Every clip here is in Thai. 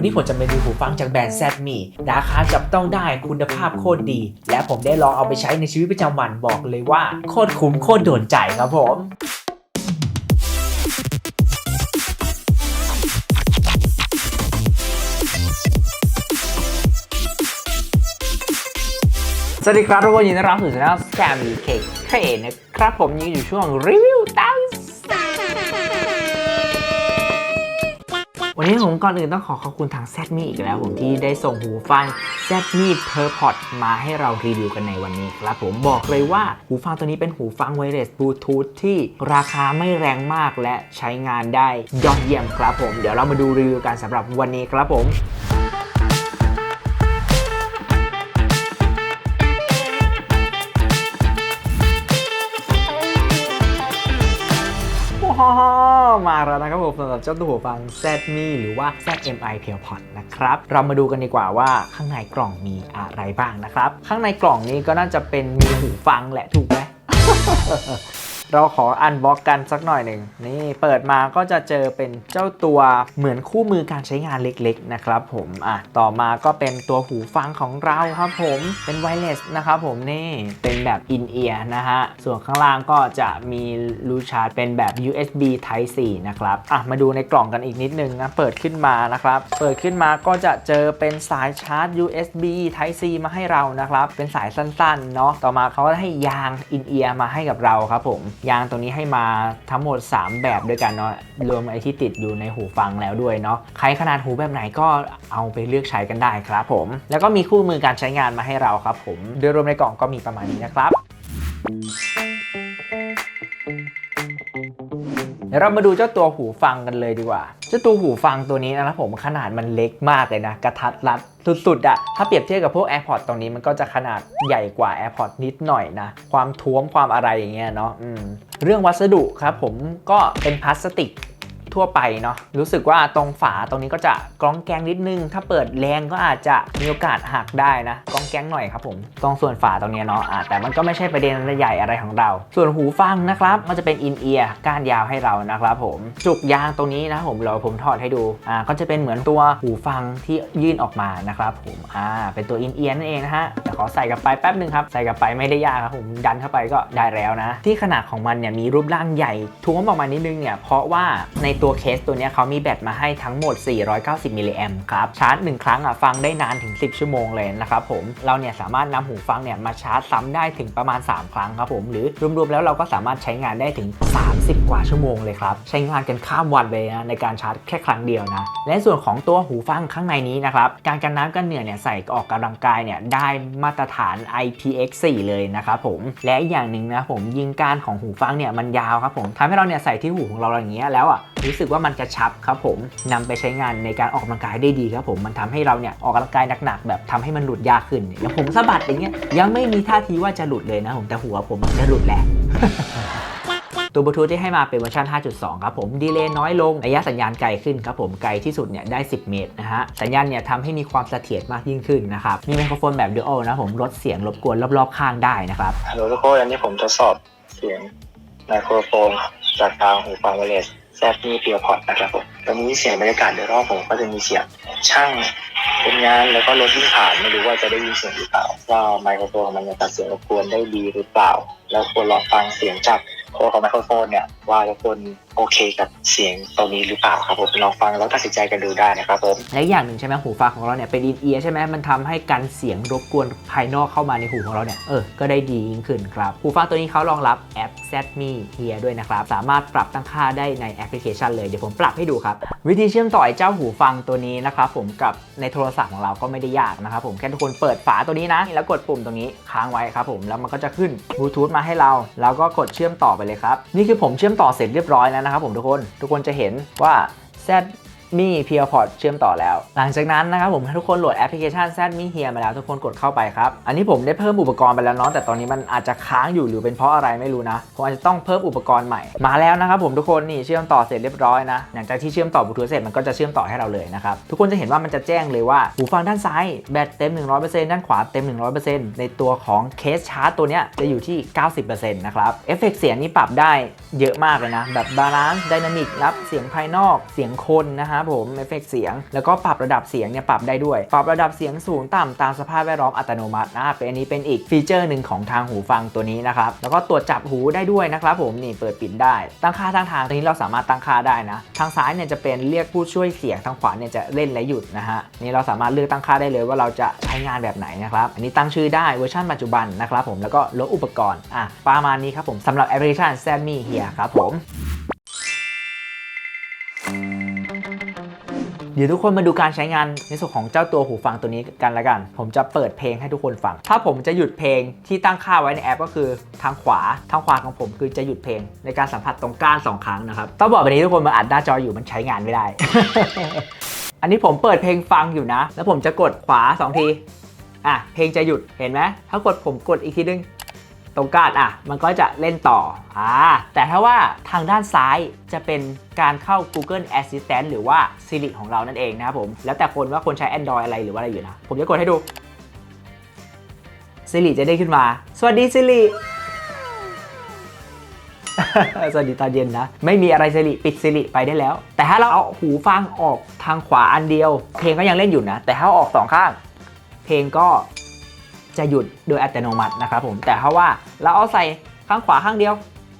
วันนี้ผมจะมาดูหูฟังจากแบรนด์ ZME ราคาจับต้องได้คุณภาพโคตรดี และผมได้ลองเอาไปใช้ในชีวิตประจำวันบอกเลยว่าโคตรคุ้มโคตรโดนใจครับผมสวัสดีครับทุกคนยินดีต้อนรับสู่ช่อง Scam K K นะครับผมยังอยู่ช่วงรีวิวตั้ง วันนี้ผมก่อนอื่นต้องขอขอบคุณทางแซตมี่อีกแล้วผมที่ได้ส่งหูฟังแซดมี่เพอร์พอตมาให้เรารีวิวกันในวันนี้ครับผมบอกเลยว่าหูฟังตัวนี้เป็นหูฟังไวเลสบลูทูธที่ราคาไม่แรงมากและใช้งานได้ยอดเยี่ยมครับผม เดี๋ยวเรามาดูรีวิวกันสำหรับวันนี้ครับผม มาแล้วนะครับผมสำหรับเจ้าตัวหูฟัง ZME หรือว่า ZMI p u r e p o d นะครับ เรามาดูกันดีกว่าว่าข้างในกล่องมีอะไรบ้างนะครับ ข้างในกล่องนี้ก็น่าจะเป็นมีหูฟังแหละถูกไหม เราขออันบ็อกกันสักหน่อยหนึ่งนี่เปิดมาก็จะเจอเป็นเจ้าตัวเหมือนคู่มือการใช้งานเล็กๆนะครับผมอะต่อมาก็เป็นตัวหูฟังของเราครับผมเป็นไวเลสนะครับผมนี่เป็นแบบอินเอียร์นะฮะส่วนข้างล่างก็จะมีรูชาร์จเป็นแบบ USB Type C นะครับอะมาดูในกล่องกันอีกนิดนึงนะเปิดขึ้นมานะครับเปิดขึ้นมาก็จะเจอเป็นสายชาร์จ USB Type C มาให้เรานะครับเป็นสายสั้นๆเนาะต่อมาเขาก็ให้ยางอินเอียร์มาให้กับเราครับผมยางตัวนี้ให้มาทั้งหมด 3 แบบด้วยกันเนาะรวมไอที่ติดอยู่ในหูฟังแล้วด้วยเนาะใครขนาดหูแบบไหนก็เอาไปเลือกใช้กันได้ครับผม แล้วก็มีคู่มือการใช้งานมาให้เราครับผมโดยรวมในกล่องก็มีประมาณนี้นะครับ ดี๋ยวเรามาดูเจ้าตัวหูฟังกันเลยดีกว่า เจ้าตัวหูฟังตัวนี้นะครับผมขนาดมันเล็กมากเลยนะ กระทัดรัดสุดๆอะถ้าเปรียบเทียบกับพวก AirPods ตรงนี้มันก็จะขนาดใหญ่กว่า AirPods นิดหน่อยนะ ความท้วมความอะไรอย่างเงี้ยเนาะเรื่องวัสดุครับผมก็เป็นพลาสติก ทั่วไปเนาะรู้สึกว่าตรงฝาตรงนี้ก็จะกรองแกงนิดนึง ถ้าเปิดแรงก็อาจจะมีโอกาสหักได้นะกรองแกงหน่อยครับผมตรงส่วนฝาตรงนี้เนาะะแต่มันก็ไม่ใช่ประเด็นใหญ่อะไรของเรา ส่วนหูฟังนะครับมันจะเป็นอินเอียร์ก้านยาวให้เรานะครับผมจุกยางตรงนี้นะผมเราผมถอดให้ดูอ่าก็จะเป็นเหมือนตัวหูฟังที่ยื่นออกมานะครับผมอ่าเป็นตัวอินเอียร์นั่นเองนะฮะเดี๋ยวขอใส่กลับไปแป๊บนึงครับใส่กลับไปไม่ได้ยากครับผมดันเข้าไปก็ได้แล้วนะ ที่ขนาดของมันเนี่ยมีรูปร่างใหญ่ท้วมออกมานิดนึงเนี่ยเพราะว่าในตัวเคสตัวนี้เขามีแบตมาให้ทั้งหมด 490มิลลิแอมครับ ชาร์จ 1 ครั้งอะฟังได้นานถึง 10 ชั่วโมงเลยนะครับผม เราเนี่ยสามารถนำหูฟังเนี่ยมาชาร์จซ้ำได้ถึงประมาณ 3 ครั้งครับผม หรือรวมๆแล้วเราก็สามารถใช้งานได้ถึง 30 กว่าชั่วโมงเลยครับ ใช้งานกันข้ามวันเลยนะในการชาร์จแค่ครั้งเดียวนะ และส่วนของตัวหูฟังข้างในนี้นะครับการกันน้ำกันเหนื่อยเนี่ยใส่ออกกำลังกายเนี่ยได้มาตรฐาน IPX4 เลยนะครับผม และอีกอย่างหนึ่งนะผมยิงการของหูฟังเนี่ยมันยาวครับผมทำให้เราเนี่ยใส่ที่หูของเราอย่างเงี้ยแล้วอะรู้สึกว่ามันกระชับครับผมนำไปใช้งานในการออกกำลังกายได้ดีครับผมมันทำให้เราเนี่ยออกกำลังกายหนักๆแบบทำให้มันหลุดยากขึ้นอย่างผมสะบัดอย่างเงี้ยยังไม่มีท่าทีว่าจะหลุดเลยนะผมแต่หัวผมมันจะหลุดแหละตัวบลูทูธที่ให้มาเป็นเวอร์ชัน 5.2 ครับผม ดีเลย์น้อยลง ระยะสัญญาณไกลขึ้นครับผม ไกลที่สุดเนี่ยได้ 10 เมตรนะฮะ สัญญาณเนี่ยทำให้มีความเสถียรมากยิ่งขึ้นนะครับ มีไมโครโฟนแบบ Dual นะผม ลดเสียงรบกวนรอบๆข้างได้นะครับฮัลโหลทุกคนอันนี้ผมทดสอบเสียงไมโครโฟนจากทางหูฟังไวเลส แซฟนี่เปียพอร์ตนะครับผมตอนนี้เสียงบรรยากาศโดยรอบผมก็จะมีเสียงช่างคนงานแล้วก็รถที่ผ่านไม่รู้ว่าจะได้ยินเสียงหรือเปล่าว่าไมโครโฟนมันจะตัดเสียงรบกวนได้ดีหรือเปล่า แล้วควรลองฟังเสียงจากตัวของไมโครโฟนเนี่ยว่าทุกคน โอเคกับเสียงตรงนี้หรือเปล่าครับผมลองฟังแล้วตัดสินใจกันดูได้นะครับผมและอย่างหนึ่งใช่ไหมหูฟังของเราเนี่ยเป็นอินเอียร์ใช่ไหมมันทำให้กันเสียงรบกวนภายนอกเข้ามาในหูของเราเนี่ยเออก็ได้ดียิ่งขึ้นครับหูฟังตัวนี้เขารองรับแอป ZME Here ด้วยนะครับสามารถปรับตั้งค่าได้ในแอปพลิเคชันเลยเดี๋ยวผมปรับให้ดูครับ วิธีเชื่อมต่อไอ้เจ้าหูฟังตัวนี้นะครับผมกับในโทรศัพท์ของเราก็ไม่ได้ยากนะครับผมแค่ทุกคนเปิดฝาตัวนี้นะ แล้วกดปุ่มตรงนี้ค้างไว้ครับผมแล้วมันก็จะขึ้นบลูทูธมาให้เรา แล้วก็กดเชื่อมต่อไปเลยครับนี่คือผมเชื่อมต่อเสร็จเรียบร้อยแล้วนะครับผมทุกคน ทุกคนจะเห็นว่า Z มีเพียร์พอร์ตเชื่อมต่อแล้ว หลังจากนั้นนะครับผมให้ทุกคนโหลดแอปพลิเคชัน Z มีเฮียมาแล้วทุกคนกดเข้าไปครับ อันนี้ผมได้เพิ่มอุปกรณ์ไปแล้วเนาะแต่ตอนนี้มันอาจจะค้างอยู่หรือเป็นเพราะอะไรไม่รู้นะผมอาจจะต้องเพิ่มอุปกรณ์ใหม่มาแล้วนะครับผมทุกคนนี่เชื่อมต่อเสร็จเรียบร้อยนะหลังจากที่เชื่อมต่อบลูทูธเสร็จมันก็จะเชื่อมต่อให้เราเลยนะครับทุกคนจะเห็นว่ามันจะแจ้งเลยว่าหูฟังด้านซ้ายแบตเต็ม 100%ด้านขวาเต็ม 100%ในตัวของเคสชาร์จตัวเนี้ยจะอยู่ที่ 90%นะครับเอฟเฟกต์เสียงนี่ปรับได้เยอะมากเลยนะแบบบาลานซ์ไดนามิกรับเสียงภายนอกเสียงคนนะฮะนะครับผมเอฟเฟกเสียง แล้วก็ปรับระดับเสียงเนี่ยปรับได้ด้วย ปรับระดับเสียงสูงต่ำตามสภาพแวดล้อมอัตโนมัตินะเป็นอันนี้เป็นอีกฟีเจอร์หนึ่งของทางหูฟังตัวนี้นะครับแล้วก็ตรวจจับหูได้ด้วยนะครับผมนี่เปิดปิดได้ ตั้งค่าทางทางตัวนี้เราสามารถตั้งค่าได้นะทางซ้ายเนี่ยจะเป็นเรียกผู้ช่วยเสียงทางขวาเนี่ยจะเล่นและหยุดนะฮะนี่เราสามารถเลือกตั้งค่าได้เลยว่าเราจะใช้งานแบบไหนนะครับอันนี้ตั้งชื่อได้เวอร์ชันปัจจุบันนะครับผมแล้วก็ลดอุปกรณ์อะประมาณนี้ครับผมสำหรับแอปพลิเคชัน s a m m y Here ครับผม เดี๋ยวทุกคนมาดูการใช้งานในส่วนของเจ้าตัวหูฟังตัวนี้กันละกัน ผมจะเปิดเพลงให้ทุกคนฟัง ถ้าผมจะหยุดเพลงที่ตั้งค่าไว้ในแอปก็คือทางขวา ทางขวาของผมคือจะหยุดเพลง ในการสัมผัสตรงก้าน2ครั้งนะครับ ต้องบอกแบบนี้ทุกคนมาอัดหน้าจออยู่มันใช้งานไม่ได้ อันนี้ผมเปิดเพลงฟังอยู่นะ แล้วผมจะกดขวา 2 ที อะ เพลงจะหยุด เห็นไหม ถ้ากดผมกดอีกทีนึง ตรงก้านอะ มันก็จะเล่นต่ออ่าแต่ถ้าว่าทางด้านซ้ายจะเป็นการเข้า Google Assistant หรือว่า Siri ของเรานั่นเองนะครับผม แล้วแต่คนว่าคนใช้ Android อะไรหรือว่าอะไรอยู่นะ ผมจะกดให้ดู Siri จะได้ขึ้นมา สวัสดี Siri สวัสดีตอนเย็นนะ ไม่มีอะไรสิริปิดสิริไปได้แล้ว แต่ถ้าเราเอาหูฟังออกทางขวาอันเดียว เพลงก็ยังเล่นอยู่นะ แต่ถ้าออกสองข้าง เพลงก็ จะหยุดโดยอัตโนมัตินะครับผมแต่ถ้าว่าเราเอาใส่ข้างขวาข้างเดียว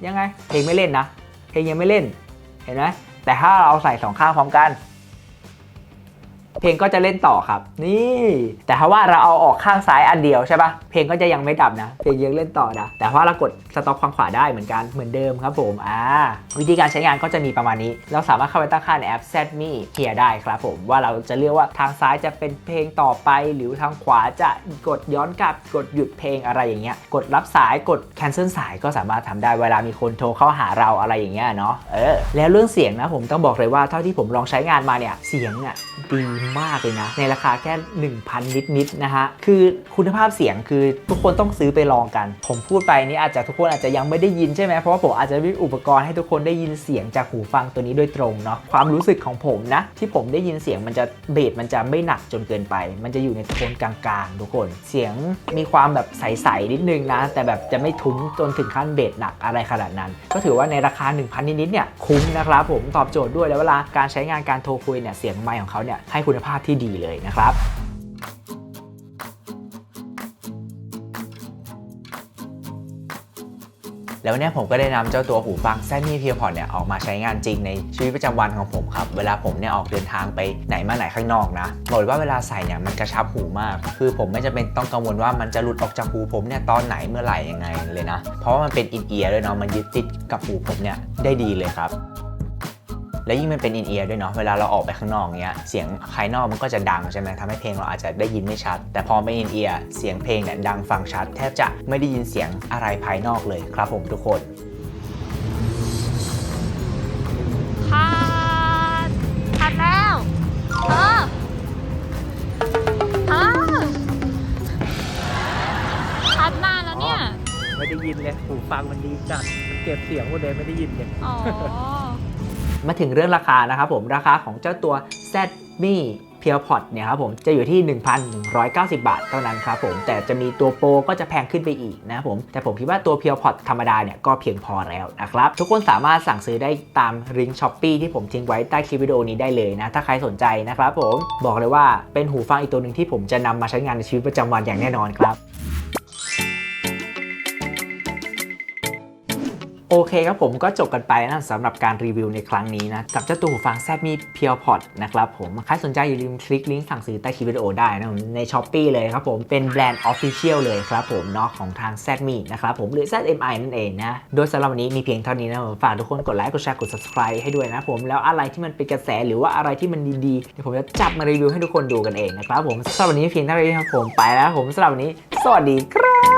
ยังไงเพลงไม่เล่นนะเพลงยังไม่เล่นเห็นไหมแต่ถ้าเราเอาใส่สองข้างพร้อมกัน เพลงก็จะเล่นต่อครับ นี่ แต่ถ้าว่าเราเอาออกข้างซ้ายอันเดียวใช่ปะเพลงก็จะยังไม่ดับนะ เพลงยังเล่นต่อนะ แต่ว่าเรากดสต็อปข้างขวาได้เหมือนกันเหมือนเดิมครับผมอ่าวิธีการใช้งานก็จะมีประมาณนี้ เราสามารถเข้าไปตั้งค่าในแอป Set Me Here ได้ครับผมว่าเราจะเลือกว่าทางซ้ายจะเป็นเพลงต่อไป หรือทางขวาจะกดย้อนกลับกดหยุดเพลงอะไรอย่างเงี้ยกดรับสายกด cancel สายก็สามารถทำได้เวลามีคนโทรเข้าหาเราอะไรอย่างเงี้ยเนาะเออแล้วเรื่องเสียงนะผมต้องบอกเลยว่าเท่าที่ผมลองใช้งานมาเนี่ยเสียงอะดีมากเลยนะ ในราคาแค่ 1,000 นิดๆนะฮะ คือคุณภาพเสียงคือทุกคนต้องซื้อไปลองกัน ผมพูดไปนี่อาจจะทุกคนอาจจะยังไม่ได้ยินใช่ไหมเพราะว่าผมอาจจะมีอุปกรณ์ให้ทุกคนได้ยินเสียงจากหูฟังตัวนี้โดยตรงเนาะความรู้สึกของผมนะ ที่ผมได้ยินเสียงมันจะเบสมันจะไม่หนักจนเกินไป มันจะอยู่ในโทนกลางๆ ทุกคน เสียงมีความแบบใสๆนิดนึงนะ แต่แบบจะไม่ทุ้มจนถึงขั้นเบสหนักอะไรขนาดนั้น ก็ถือว่าในราคา 1,000 นิดๆเนี่ยคุ้มนะครับผมตอบโจทย์ด้วยแล้วเวลาการใช้งานการโทรคุยเนี่ยเสียงไมค์ของเขาเนี่ยให้คุณภาพที่ดีเลยนะครับแล้ววันนี้ผมก็ได้นำเจ้าตัวหูฟังแซมมี่เพียพอดเนี่ยออกมาใช้งานจริงในชีวิตประจำวันของผมครับ เวลาผมเนี่ยออกเดินทางไปไหนมาไหนข้างนอกนะบอกว่าเวลาใส่เนี่ยมันกระชับหูมาก คือผมไม่จำเป็นต้องกังวลว่ามันจะหลุดออกจากหูผมเนี่ยตอนไหนเมื่อไหร่ยังไงเลยนะ เพราะว่ามันเป็นอินเอียร์ด้วยเนาะมันยึดติดกับหูผมเนี่ยได้ดีเลยครับ แล้วยิ่งมันเป็นอินเอียร์ด้วยเนาะเวลาเราออกไปข้างนอกเงี้ยเสียงภายนอกมันก็จะดังใช่ไหมทำให้เพลงเราอาจจะได้ยินไม่ชัด แต่พอเป็นอินเอียร์เสียงเพลงเนี่ยดังฟังชัด แทบจะไม่ได้ยินเสียงอะไรภายนอกเลยครับผมทุกคนพัดพัดแล้วเออเออพัดมาแล้วเนี่ย ไม่ได้ยินเลยหูฟังมันดีจัดเก็บเสียงหมดเลยไม่ได้ยินเลย อ๋อ มาถึงเรื่องราคานะครับผมราคาของเจ้าตัว z m i p u r e p o d เนี่ยครับผมจะอยู่ที่ 1,190 บาทเท่านั้นครับผมแต่จะมีตัวโปรก็จะแพงขึ้นไปอีกนะครับผมแต่ผมคิดว่าตัว p u r e p o d ธรรมดาเนี่ยก็เพียงพอแล้วนะครับทุกคนสามารถสั่งซื้อได้ตามลิงก์ช้อปปีที่ผมทิ้งไว้ใต้คลิปวิดีโอนี้ได้เลยนะ ถ้าใครสนใจนะครับผมบอกเลยว่าเป็นหูฟังอีกตัวหนึ่งที่ผมจะนำมาใช้งานในชีวิตประจำวันอย่างแน่นอนครับ โอเคครับผมก็จบกันไปนะสำหรับการรีวิวในครั้งนี้นะ กับเจ้าตัวหูฟังแซ m มีเพียวพอดนะครับผมใครสนใจอย่าลืมคลิกลิงก์สั่งซื้อใต้คลิปวิดีโอได้นะผมใน s h อ p e e เลยครับผมเป็นแบรนด์ Official เลยครับผมเนาะของทาง z m มีนะครับผมหรือ ZMI นั่นเองนะ โดยสำหรับวันนี้มีเพียงเท่านี้นะผมฝากทุกคนกดไลค์กดแชร์กด subscribe ให้ด้วยนะผมแล้วอะไรที่มันเป็นกระแสหรือว่าอะไรที่มันดีๆเดี๋ยวผมจะจับมารีวิวให้ทุกคนดูกันเองนะครับผมสำหรับวันนี้เพียงเท่านี้ครับผมไปแล้วครับผมสำหรับวันนี้ สวัสดีครับ